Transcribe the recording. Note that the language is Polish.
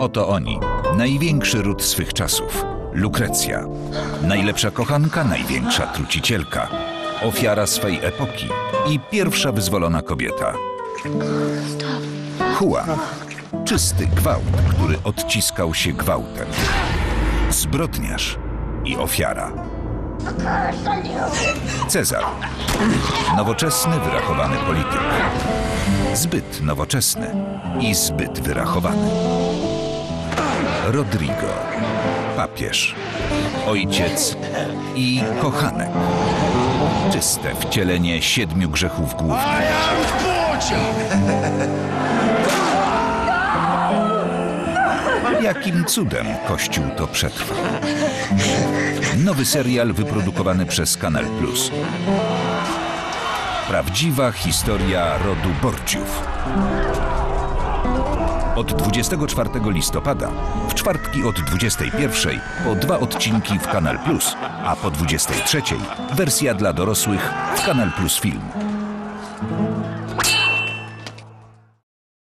Oto oni, największy ród swych czasów. Lukrecja, najlepsza kochanka, największa trucicielka, ofiara swej epoki i pierwsza wyzwolona kobieta. Juan, czysty gwałt, który odciskał się gwałtem. Zbrodniarz i ofiara. Cezar, nowoczesny, wyrachowany polityk. Zbyt nowoczesny i zbyt wyrachowany. Rodrigo, papież, ojciec i kochanek. Czyste wcielenie siedmiu grzechów głównych. Jakim cudem Kościół to przetrwał? Nowy serial wyprodukowany przez Kanal Plus. Prawdziwa historia rodu Borciów. Od 24 listopada, w czwartki od 21 po dwa odcinki w Kanal Plus, a po 23 wersja dla dorosłych w Kanal Plus Film.